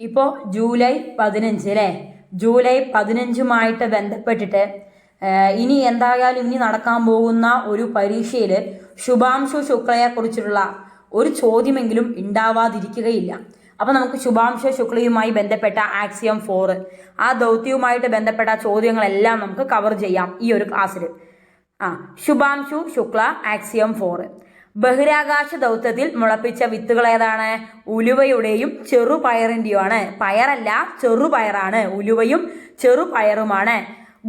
ഇപ്പോൾ ജൂലൈ പതിനഞ്ച് അല്ലേ ജൂലൈ പതിനഞ്ചുമായിട്ട് ബന്ധപ്പെട്ടിട്ട് ഇനി എന്തായാലും ഇനി നടക്കാൻ പോകുന്ന ഒരു പരീക്ഷയിൽ ശുഭാംശു ശുക്ലയെക്കുറിച്ചുള്ള ഒരു ചോദ്യമെങ്കിലും ഉണ്ടാവാതിരിക്കുകയില്ല അപ്പോൾ നമുക്ക് ശുഭാംശു ശുക്ലയുമായി ബന്ധപ്പെട്ട ആക്സിയം ഫോർ ആ ദൗത്യവുമായിട്ട് ബന്ധപ്പെട്ട ചോദ്യങ്ങളെല്ലാം നമുക്ക് കവർ ചെയ്യാം ഈ ഒരു ക്ലാസ്സിൽ ആ ശുഭാംശു ശുക്ല ആക്സിയം ഫോർ ബഹിരാകാശ ദൗത്യത്തിൽ മുളപ്പിച്ച വിത്തുകൾ ഏതാണ് ഉലുവയുടെയും ചെറുപയറിന്റെയുമാണ് പയറല്ല ചെറുപയറാണ്. ഉലുവയും ചെറുപയറുമാണ്.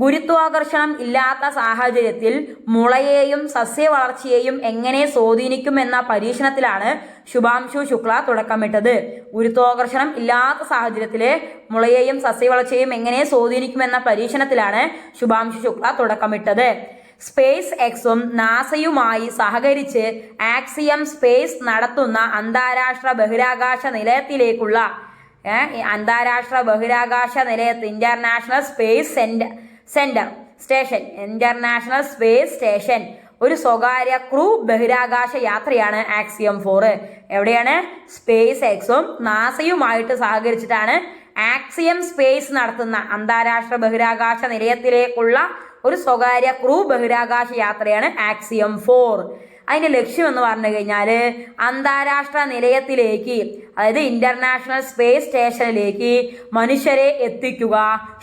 ഗുരുത്വാകർഷണം ഇല്ലാത്ത സാഹചര്യത്തിൽ മുളയെയും സസ്യവളർച്ചയെയും എങ്ങനെ സ്വാധീനിക്കുമെന്ന പരീക്ഷണത്തിലാണ് ശുഭാംശു ശുക്ല തുടക്കമിട്ടത്. ഗുരുത്വാകർഷണം ഇല്ലാത്ത സാഹചര്യത്തിൽ മുളയെയും സസ്യവളർച്ചയെയും എങ്ങനെ സ്വാധീനിക്കുമെന്ന പരീക്ഷണത്തിലാണ് ശുഭാംശു ശുക്ല തുടക്കമിട്ടത്. സ്പേസ് എക്സും നാസയുമായി സഹകരിച്ച് ആക്സിയം സ്പേസ് നടത്തുന്ന അന്താരാഷ്ട്ര ബഹിരാകാശ നിലയത്തിലേക്കുള്ള അന്താരാഷ്ട്ര ബഹിരാകാശ നിലയത്ത് international space center center station international space station. ഒരു സ്വകാര്യ ക്രൂ ബഹിരാകാശ യാത്രയാണ് ആക്സിയം ഫോർ. എവിടെയാണ്? സ്പേസ് എക്സും നാസയുമായിട്ട് സഹകരിച്ചിട്ടാണ് ആക്സിയം സ്പേസ് നടത്തുന്ന അന്താരാഷ്ട്ര ബഹിരാകാശ നിലയത്തിലേക്കുള്ള ഒരു സ്വകാര്യ ക്രൂ ബഹിരാകാശ യാത്രയാണ് ആക്സിയം ഫോർ. അതിന്റെ ലക്ഷ്യം എന്ന് പറഞ്ഞു കഴിഞ്ഞാൽ അന്താരാഷ്ട്ര നിലയത്തിലേക്ക് അതായത് ഇന്റർനാഷണൽ സ്പേസ് സ്റ്റേഷനിലേക്ക് മനുഷ്യരെ എത്തിക്കുക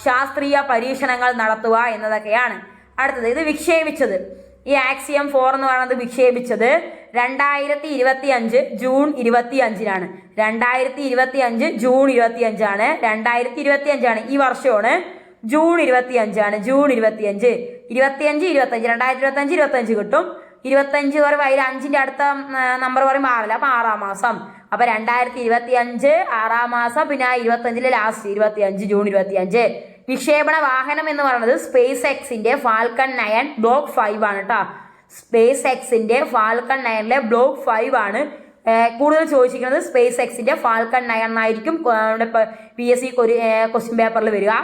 ശാസ്ത്രീയ പരീക്ഷണങ്ങൾ നടത്തുക എന്നതൊക്കെയാണ്. അടുത്തത് ഇത് വിക്ഷേപിച്ചത്. ഈ ആക്സിയം ഫോർ എന്ന് പറയുന്നത് വിക്ഷേപിച്ചത് രണ്ടായിരത്തി ഇരുപത്തി അഞ്ച് ജൂൺ ഇരുപത്തി അഞ്ചിനാണ് രണ്ടായിരത്തി ഇരുപത്തി അഞ്ച് ജൂൺ ഇരുപത്തി അഞ്ചാണ് രണ്ടായിരത്തി ഇരുപത്തി അഞ്ചാണ് ഈ വർഷമാണ് ജൂൺ ഇരുപത്തി അഞ്ചാണ് ജൂൺ ഇരുപത്തി അഞ്ച് ഇരുപത്തിയഞ്ച്. ഇരുപത്തഞ്ച് രണ്ടായിരത്തി ഇരുപത്തി അഞ്ച് ഇരുപത്തഞ്ച് കിട്ടും ഇരുപത്തഞ്ച് പറയുമ്പോൾ അതിൽ അഞ്ചിന്റെ അടുത്ത നമ്പർ പറയുമ്പോൾ ആറില്ല അപ്പൊ ആറാം മാസം. അപ്പൊ രണ്ടായിരത്തി ഇരുപത്തി അഞ്ച് ആറാം മാസം പിന്നെ ആ ഇരുപത്തഞ്ചിലെ ലാസ്റ്റ് ഇരുപത്തി അഞ്ച് ജൂൺ ഇരുപത്തി അഞ്ച് വിക്ഷേപണ വാഹനം എന്ന് പറയുന്നത് സ്പേസ് എക്സിന്റെ ഫാൽക്കൺ നയൻ ബ്ലോക്ക് ഫൈവ് ആണ് കേട്ടോ സ്പേസ് എക്സിന്റെ ഫാൽക്കൺ നയനിലെ ബ്ലോക്ക് ഫൈവ് ആണ്. കൂടുതൽ ചോദിച്ചിരിക്കുന്നത് സ്പേസ് എക്സിന്റെ ഫാൽക്കൺ നയൻ എന്നായിരിക്കും പി എസ് സി ക്വസ്റ്റ്യൻ പേപ്പറിൽ വരിക.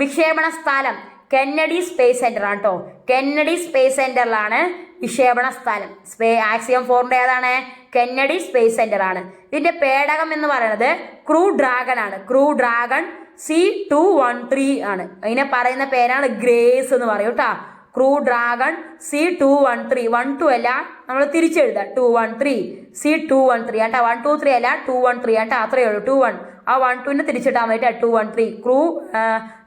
വിക്ഷേപണ സ്ഥലം. കെന്നഡി സ്പേസ് സെന്റർ ആണ് കേട്ടോ കെന്നഡി സ്പേസ് സെന്ററിലാണ് വിക്ഷേപണ സ്ഥലം. സ്പേ ആക്സിയം ഫോറിന്റെ ഏതാണ്? കെന്നഡി സ്പേസ് സെന്റർ ആണ്. ഇതിന്റെ പേടകം എന്ന് പറയുന്നത് ക്രൂ ഡ്രാഗൺ ആണ്. Crew Dragon C two one three ആണ്. അതിനെ പറയുന്ന പേരാണ് ഗ്രേസ് എന്ന് പറയും കേട്ടോ Crew Dragon C two one three. One two അല്ല നമ്മൾ തിരിച്ചെഴുതാം. Two one three. C two one three ആട്ടാ വൺ ടു ത്രീ അല്ല ടു വൺ ത്രീ ആട്ടാ അത്രയേ ഉള്ളൂ. Two one. ആ വൺ ടുവിനെ തിരിച്ചിട്ടാൻ വേണ്ടി two one three crew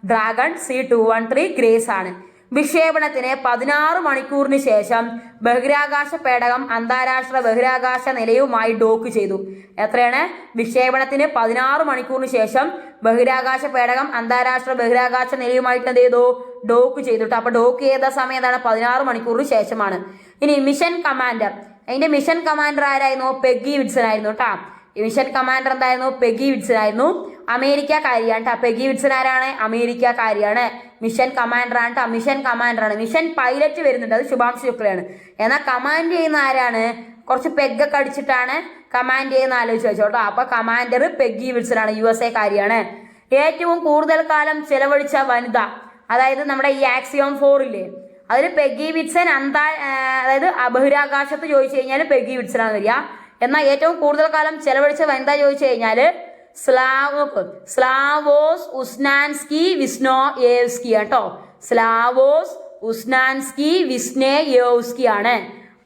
Dragon C two one three Grace ആണ്. വിക്ഷേപണത്തിന് പതിനാറ് മണിക്കൂറിന് ശേഷം ബഹിരാകാശ പേടകം അന്താരാഷ്ട്ര ബഹിരാകാശ നിലയവുമായി ഡോക്ക് ചെയ്തു. എത്രയാണ്? വിക്ഷേപണത്തിന് പതിനാറ് മണിക്കൂറിന് ശേഷം ബഹിരാകാശ പേടകം അന്താരാഷ്ട്ര ബഹിരാകാശ നിലയവുമായിട്ട് എന്ത് ചെയ്തു? ഡോക്ക് ചെയ്തു അപ്പോൾ അപ്പൊ ഡോക്ക് ചെയ്ത സമയം എന്താണ്? പതിനാറ് മണിക്കൂറിന് ശേഷമാണ്. ഇനി മിഷൻ കമാൻഡർ അതിന്റെ മിഷൻ കമാൻഡർ ആരായിരുന്നു? പെഗ്ഗി വിഡ്സൺ ആയിരുന്നു കേട്ടാ. മിഷൻ കമാൻഡർ എന്തായിരുന്നു? പെഗി വിഡ്സൺ ആയിരുന്നു അമേരിക്കക്കാരിയാണ് കേട്ടോ പെഗി വിഡ്സൺ ആരാണ് അമേരിക്കക്കാരിയാണ് മിഷൻ കമാൻഡർ ആണ് മിഷൻ കമാൻഡർ ആണ്. മിഷൻ പൈലറ്റ് വരുന്നുണ്ട്. അത് ശുഭാംശു ശുക്ലയാണ്. എന്നാൽ കമാൻഡ് ചെയ്യുന്ന ആരാണ്? കുറച്ച് പെഗ്ഗൊക്കെ അടിച്ചിട്ടാണ് കമാൻഡ് ചെയ്യുന്ന ആലോചിച്ച് വെച്ചോ കേട്ടോ അപ്പൊ കമാൻഡർ പെഗി വിഡ്സൺ ആണ് യു എസ് എ കാര്യാണ്. ഏറ്റവും കൂടുതൽ കാലം ചെലവഴിച്ച വനിത. അതായത് നമ്മുടെ ഈ ആക്സിയോം ഫോറില്ലേ അതിൽ പെഗി വിഡ്സൺ അന്താ അതായത് ബഹിരാകാശത്ത് ചോദിച്ചു കഴിഞ്ഞാൽ പെഗി വിഡ്സൺ ആണ് വരിക. എന്നാൽ ഏറ്റവും കൂടുതൽ കാലം ചെലവഴിച്ച വനിത ചോദിച്ചു കഴിഞ്ഞാൽ സ്ലാവോ സ്ലാവോസ് ഉസ്നാൻസ്കി വിസ്നോ യേവ്സ്കി കേട്ടോ സ്ലാവോസ് ഉസ്നാൻസ്കി വിസ്നെ യോസ്കി ആണ്.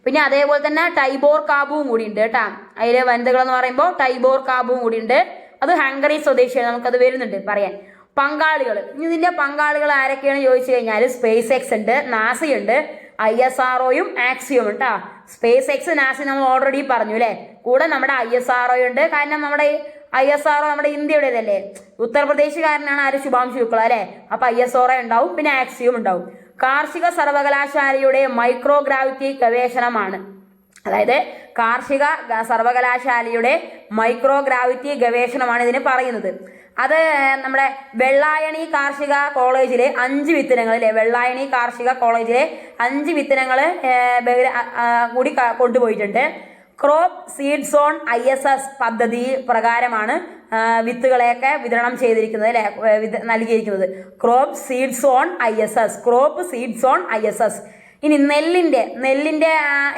പിന്നെ അതേപോലെ തന്നെ ടൈബോർ കാബുവും കൂടി ഉണ്ട് കേട്ടാ. അതിലെ വനിതകൾ എന്ന് പറയുമ്പോൾ ടൈബോർ കാബുവും കൂടി ഉണ്ട്. അത് ഹംഗറി സ്വദേശിയാണ്. നമുക്കത് വരുന്നുണ്ട് പറയാൻ. പങ്കാളികൾ. ഇനി ഇതിന്റെ പങ്കാളികൾ ആരൊക്കെയാണ് ചോദിച്ചു കഴിഞ്ഞാൽ സ്പേസ് എക്സ് ഉണ്ട് നാസയുണ്ട് ഐ എസ് ആർ ഒയും ആക്സിയും കേട്ടോ. സ്പേസ് എക്സ് നാസ നമ്മൾ ഓൾറെഡി പറഞ്ഞു അല്ലേ കൂടെ നമ്മുടെ ഐ എസ് ആർ ഒ ഉണ്ട്. കാരണം നമ്മുടെ ഐ എസ് ആർ ഒ നമ്മുടെ ഇന്ത്യയുടേതല്ലേ ഉത്തർപ്രദേശുകാരനാണ് ആര്? ശുഭാംശു ശുക്ല അല്ലേ അപ്പൊ ഐ എസ് ആർ ഒ ഉണ്ടാവും പിന്നെ ആക്സിയും ഉണ്ടാവും. കാർഷിക സർവകലാശാലയുടെ മൈക്രോ ഗ്രാവിറ്റി ഗവേഷണമാണ്. അതായത് കാർഷിക സർവകലാശാലയുടെ മൈക്രോ ഗ്രാവിറ്റി ഗവേഷണമാണ് ഇതിന് പറയുന്നത്. അത് നമ്മുടെ വെള്ളായണി കാർഷിക കോളേജിലെ അഞ്ച് വിത്തനങ്ങളിലെ വെള്ളായണി കാർഷിക കോളേജിലെ അഞ്ച് വിത്തനങ്ങൾ കൂടി കൊണ്ടുപോയിട്ടുണ്ട്. Crop seed zone I S S പദ്ധതി പ്രകാരമാണ് വിത്തുകളെയൊക്കെ വിതരണം ചെയ്തിരിക്കുന്നത് അല്ലെ? നൽകിയിരിക്കുന്നത്. Crop seed zone I S S. Crop seed zone I S S. ഇനി നെല്ലിന്റെ നെല്ലിന്റെ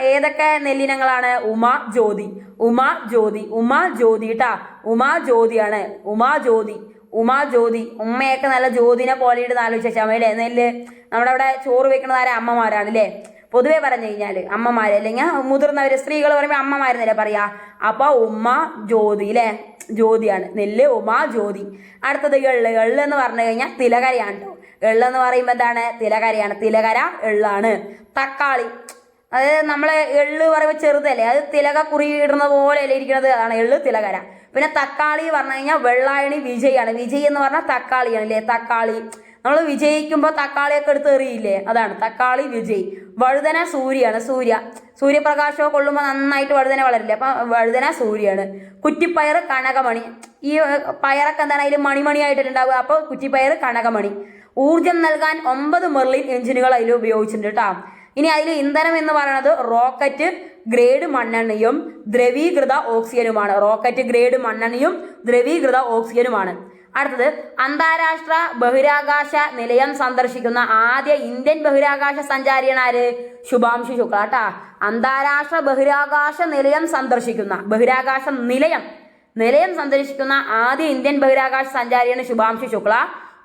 ഏതൊക്കെ നെല്ലിനങ്ങളാണ്? ഉമ ജ്യോതി. ഉമ ജ്യോതി. ഉമ ജ്യോതി കേട്ടാ ഉമ ജ്യോതിയാണ്. ഉമ ജ്യോതി. ഉമാ ജ്യോതി. ഉമ്മയൊക്കെ നല്ല ജ്യോതിനെ പോലെ ഇട്ട് ആലോചിച്ച അല്ലേ? നെല്ല് നമ്മുടെ അവിടെ ചോറ് വെക്കുന്നത് ആരാ? അമ്മമാരാണ് അല്ലേ പൊതുവേ പറഞ്ഞു കഴിഞ്ഞാൽ അമ്മമാര് അല്ലെങ്കിൽ മുതിർന്നവര് സ്ത്രീകൾ പറയുമ്പോൾ അമ്മമാരെന്നല്ലേ പറയാ. അപ്പൊ ഉമ്മ ജ്യോതി അല്ലേ ജ്യോതിയാണ്. നെല്ല് ഉമ ജ്യോതി. അടുത്തത് എള്ള്. ഗള്ള് എന്ന് പറഞ്ഞു കഴിഞ്ഞാൽ തിലകരയാണ് കേട്ടോ എള്ള് എന്ന് പറയുമ്പോൾ എന്താണ്? തിലകരയാണ്. തിലകര എള്ളാണ്. തക്കാളി. അതായത് നമ്മളെ എള്ള് പറയുമ്പോൾ ചെറുതല്ലേ? അത് തിലക കുറിയിടുന്ന പോലെ അല്ലേ ഇരിക്കുന്നത്? അതാണ് എള്ള് തിലകര. പിന്നെ തക്കാളി പറഞ്ഞു കഴിഞ്ഞാൽ വെള്ളായണി വിജയാണ്. വിജയ് എന്ന് പറഞ്ഞാൽ തക്കാളിയാണ് അല്ലേ തക്കാളി. നമ്മൾ വിജയിക്കുമ്പോൾ തക്കാളിയൊക്കെ എടുത്ത് എറിയില്ലേ? അതാണ്. തക്കാളി വിജയ്. വഴുതന സൂര്യാണ് സൂര്യ. സൂര്യപ്രകാശമൊക്കെ കൊള്ളുമ്പോൾ നന്നായിട്ട് വഴുതന വളരില്ലേ? അപ്പം വഴുതന സൂര്യാണ് കുറ്റിപ്പയർ കനകമണി. ഈ പയറൊക്കെ എന്താണ്? അതിൽ മണിമണിയായിട്ടുണ്ടാവുക അപ്പോൾ കുറ്റിപ്പയർ കനകമണി. ഊർജം നൽകാൻ ഒമ്പത് മെർലിൻ എഞ്ചിനുകൾ അതിൽ ഉപയോഗിച്ചിട്ടുണ്ട് കേട്ടോ ഇനി അതിൽ ഇന്ധനം എന്ന് പറയുന്നത് റോക്കറ്റ് ഗ്രേഡ് മണ്ണെണ്ണയും ദ്രവീകൃത ഓക്സിജനുമാണ് റോക്കറ്റ് ഗ്രേഡ് മണ്ണെണ്ണയും ദ്രവീകൃത ഓക്സിജനുമാണ് അടുത്തത് അന്താരാഷ്ട്ര ബഹിരാകാശ നിലയം സന്ദർശിക്കുന്ന ആദ്യ ഇന്ത്യൻ ബഹിരാകാശ സഞ്ചാരിയാണ് ആര്? ശുഭാംശു ശുക്ല കേട്ടാ അന്താരാഷ്ട്ര ബഹിരാകാശ നിലയം സന്ദർശിക്കുന്ന ബഹിരാകാശ നിലയം നിലയം സന്ദർശിക്കുന്ന ആദ്യ ഇന്ത്യൻ ബഹിരാകാശ സഞ്ചാരിയാണ് ശുഭാംശു ശുക്ല.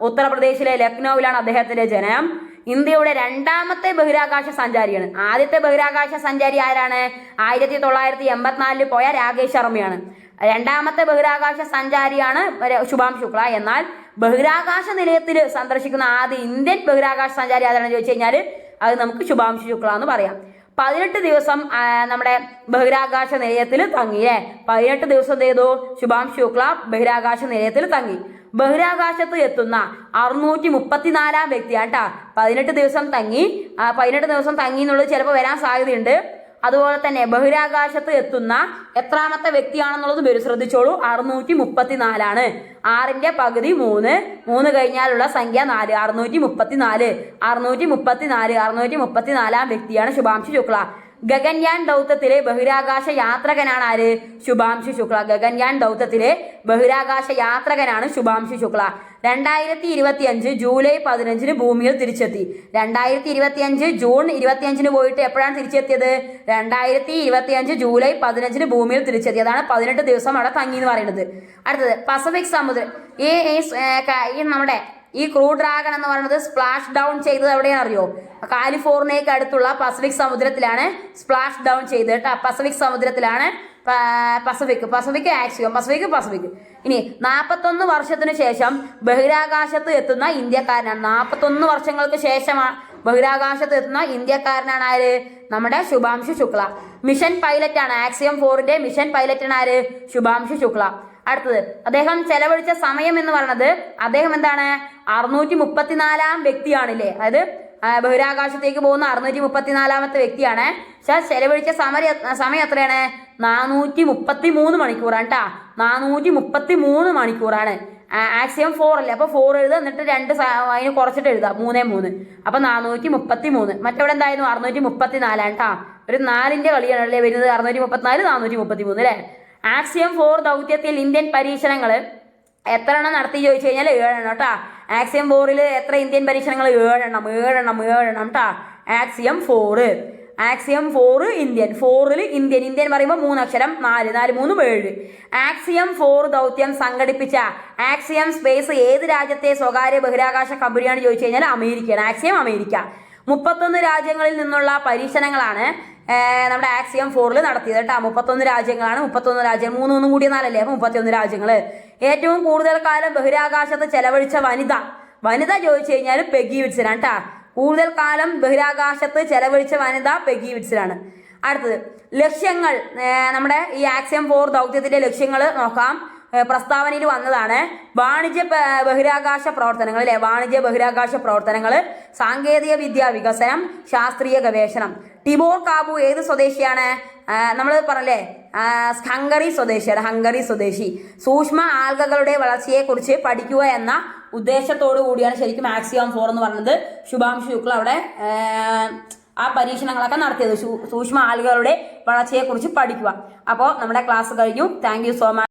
ഉത്തർപ്രദേശിലെ ലക്നൌവിലാണ് അദ്ദേഹത്തിന്റെ ജനനം. ഇന്ത്യയുടെ രണ്ടാമത്തെ ബഹിരാകാശ സഞ്ചാരിയാണ്. ആദ്യത്തെ ബഹിരാകാശ സഞ്ചാരി ആരാണ്? ആയിരത്തി തൊള്ളായിരത്തി എൺപത്തിനാലിൽ പോയ രാകേഷ് ശർമ്മയാണ്. രണ്ടാമത്തെ ബഹിരാകാശ സഞ്ചാരിയാണ് ശുഭാം ശുക്ല. എന്നാൽ ബഹിരാകാശ നിലയത്തിൽ സന്ദർശിക്കുന്ന ആദ്യ ഇന്ത്യൻ ബഹിരാകാശ സഞ്ചാരി ആരാണെന്ന് ചോദിച്ചു കഴിഞ്ഞാൽ അത് നമുക്ക് ശുഭാംശു ശുക്ല എന്ന് പറയാം. പതിനെട്ട് ദിവസം നമ്മുടെ ബഹിരാകാശ നിലയത്തിൽ തങ്ങി അല്ലേ? പതിനെട്ട് ദിവസം ചെയ്തു? ശുഭാംശു ശുക്ല ബഹിരാകാശ നിലയത്തിൽ തങ്ങി. ബഹിരാകാശത്ത് എത്തുന്ന അറുന്നൂറ്റി മുപ്പത്തിനാലാം വ്യക്തിയാണ് കേട്ടോ പതിനെട്ട് ദിവസം തങ്ങി. പതിനെട്ട് ദിവസം തങ്ങി എന്നുള്ളത് ചിലപ്പോൾ വരാൻ സാധ്യതയുണ്ട്. അതുപോലെ തന്നെ ബഹിരാകാശത്ത് എത്തുന്ന എത്രാമത്തെ വ്യക്തിയാണെന്നുള്ളത് വരും ശ്രദ്ധിച്ചോളൂ. അറുന്നൂറ്റി മുപ്പത്തിനാലാണ് ആറിന്റെ പകുതി മൂന്ന്. മൂന്ന് കഴിഞ്ഞാലുള്ള സംഖ്യ നാല്. അറുന്നൂറ്റി മുപ്പത്തിനാല് അറുന്നൂറ്റി മുപ്പത്തിനാല് അറുന്നൂറ്റി മുപ്പത്തിനാലാം വ്യക്തിയാണ് ശുഭാംശു ശുക്ല. ഗഗൻയാൻ ദൗത്യത്തിലെ ബഹിരാകാശ യാത്രകനാണ് ആര്? ശുഭാംശു ശുക്ല. ഗഗൻയാൻ ദൗത്യത്തിലെ ബഹിരാകാശ യാത്രകനാണ് ശുഭാംശു ശുക്ല. രണ്ടായിരത്തി ഇരുപത്തി അഞ്ച് ജൂലൈ പതിനഞ്ചിന് ഭൂമിയിൽ തിരിച്ചെത്തി. രണ്ടായിരത്തി ഇരുപത്തി അഞ്ച് ജൂൺ ഇരുപത്തി അഞ്ചിന് പോയിട്ട് എപ്പോഴാണ് തിരിച്ചെത്തിയത്? രണ്ടായിരത്തി ഇരുപത്തി അഞ്ച് ജൂലൈ പതിനഞ്ചിന് ഭൂമിയിൽ തിരിച്ചെത്തി. അതാണ് പതിനെട്ട് ദിവസം അവിടെ തങ്ങി എന്ന് പറയുന്നത്. അടുത്തത് പസഫിക് സമുദ്രം ഈ നമ്മുടെ ഈ ക്രൂ ഡ്രാഗൺ എന്ന് പറയുന്നത് സ്പ്ലാഷ് ഡൗൺ ചെയ്തത് എവിടെയാണ് അറിയോ? കാലിഫോർണിയക്ക് അടുത്തുള്ള പസഫിക് സമുദ്രത്തിലാണ് സ്പ്ലാഷ് ഡൗൺ ചെയ്തത് കേട്ടോ. Pacific സമുദ്രത്തിലാണ് Pacific Pacific Axiom Pacific Pacific. ഇനി നാൽപ്പത്തൊന്ന് വർഷത്തിന് ശേഷം ബഹിരാകാശത്ത് എത്തുന്ന ഇന്ത്യക്കാരനാണ്. നാൽപ്പത്തൊന്ന് വർഷങ്ങൾക്ക് ശേഷമാണ് ബഹിരാകാശത്ത് എത്തുന്ന ഇന്ത്യക്കാരനാണ് ആര്? നമ്മുടെ ശുഭാംശു ശുക്ല. മിഷൻ പൈലറ്റ് ആണ് ആക്സിയം ഫോറിന്റെ മിഷൻ പൈലറ്റ് ആണ് ആര്? ശുഭാംശു ശുക്ല. അടുത്തത് അദ്ദേഹം ചെലവഴിച്ച സമയം എന്ന് പറയുന്നത് അദ്ദേഹം എന്താണ്? അറുന്നൂറ്റി മുപ്പത്തിനാലാം വ്യക്തിയാണില്ലേ? അതായത് ബഹിരാകാശത്തേക്ക് പോകുന്ന അറുന്നൂറ്റി മുപ്പത്തിനാലാമത്തെ വ്യക്തിയാണ്. പക്ഷെ ചെലവഴിച്ച സമയ സമയം എത്രയാണ്? നാനൂറ്റി മുപ്പത്തി മൂന്ന് മണിക്കൂറാണ് കേട്ടോ നാനൂറ്റി മുപ്പത്തി മൂന്ന് മണിക്കൂറാണ് ആക്സിയം ഫോർ അല്ലേ? അപ്പോൾ ഫോർ എഴുതുക എന്നിട്ട് രണ്ട് അതിന് കുറച്ചിട്ട് എഴുതുക. മൂന്നേ മൂന്ന്. അപ്പോൾ നാനൂറ്റി മുപ്പത്തി മൂന്ന് മറ്റവിടെ എന്തായിരുന്നു? അറുന്നൂറ്റി മുപ്പത്തി നാലാണ് കേട്ടോ ഒരു നാലിന്റെ കളിയാണ് അല്ലേ വരുന്നത്. അറുന്നൂറ്റി മുപ്പത്തിനാല് നാനൂറ്റി മുപ്പത്തി മൂന്ന് അല്ലേ? ആക്സിയം ഫോർ ദൗത്യത്തിൽ ഇന്ത്യൻ പരീക്ഷണങ്ങൾ എത്ര എണ്ണം നടത്തി ചോദിച്ചു കഴിഞ്ഞാൽ ഏഴെണ്ണം കേട്ടാ ആക്സിയം ഫോറിൽ എത്ര ഇന്ത്യൻ പരീക്ഷണങ്ങൾ? ഏഴെണ്ണം ഏഴെണ്ണം ഏഴെണ്ണം കേട്ടാ Axiom four Axiom four Indian ഫോറിൽ ഇന്ത്യൻ ഇന്ത്യൻ പറയുമ്പോൾ മൂന്നക്ഷരം. നാല് നാല് മൂന്നും ഏഴ്. ആക്സിയം ഫോർ ദൗത്യം സംഘടിപ്പിച്ച ആക്സിയം സ്പേസ് ഏത് രാജ്യത്തെ സ്വകാര്യ ബഹിരാകാശ കമ്പനിയാണ് ചോദിച്ചു കഴിഞ്ഞാൽ അമേരിക്കയാണ്. ആക്സിയം അമേരിക്ക. മുപ്പത്തൊന്ന് രാജ്യങ്ങളിൽ നിന്നുള്ള പരീക്ഷണങ്ങളാണ് നമ്മുടെ ആക്സിയം ഫോറിൽ നടത്തിയത് കേട്ടോ മുപ്പത്തൊന്ന് രാജ്യങ്ങളാണ് മുപ്പത്തൊന്ന് രാജ്യം മൂന്നൊന്നും കൂടിയ കൂടി നാലല്ലേ? മുപ്പത്തി മുപ്പത്തിയൊന്ന് രാജ്യങ്ങൾ ഏറ്റവും കൂടുതൽ കാലം ബഹിരാകാശത്ത് ചെലവഴിച്ച വനിത. വനിത ചോദിച്ചു കഴിഞ്ഞാൽ പെഗി വിറ്റ്സനാണ് കേട്ടാ കൂടുതൽ കാലം ബഹിരാകാശത്ത് ചെലവഴിച്ച വനിത പെഗി വിറ്റ്സനാണ്. അടുത്തത് ലക്ഷ്യങ്ങൾ. നമ്മുടെ ഈ ആക്സിയം ഫോർ ദൗത്യത്തിന്റെ ലക്ഷ്യങ്ങൾ നോക്കാം. പ്രസ്താവനയിൽ വന്നതാണ്. വാണിജ്യ ബഹിരാകാശ പ്രവർത്തനങ്ങൾ അല്ലെ? വാണിജ്യ ബഹിരാകാശ പ്രവർത്തനങ്ങൾ സാങ്കേതിക വിദ്യ വികസനം ശാസ്ത്രീയ ഗവേഷണം. ടിബോർ കാബു ഏത് സ്വദേശിയാണ്? നമ്മൾ പറഞ്ഞല്ലേ? ഹംഗറി സ്വദേശിയാണ് ഹംഗറി സ്വദേശി. സൂക്ഷ്മ ആൽഗകളുടെ വളർച്ചയെക്കുറിച്ച് പഠിക്കുക എന്ന ഉദ്ദേശത്തോടു കൂടിയാണ് ശരിക്കും മാക്സിമം ഫോർ എന്ന് പറഞ്ഞത്. ശുഭാംശു ശുക്ല അവിടെ ആ, പരീക്ഷണങ്ങളൊക്കെ നടത്തിയത്. സൂക്ഷ്മ ആളുകളുടെ വളർച്ചയെക്കുറിച്ച് പഠിക്കുക. അപ്പോൾ നമ്മുടെ ക്ലാസ് കഴിഞ്ഞു. Thank so much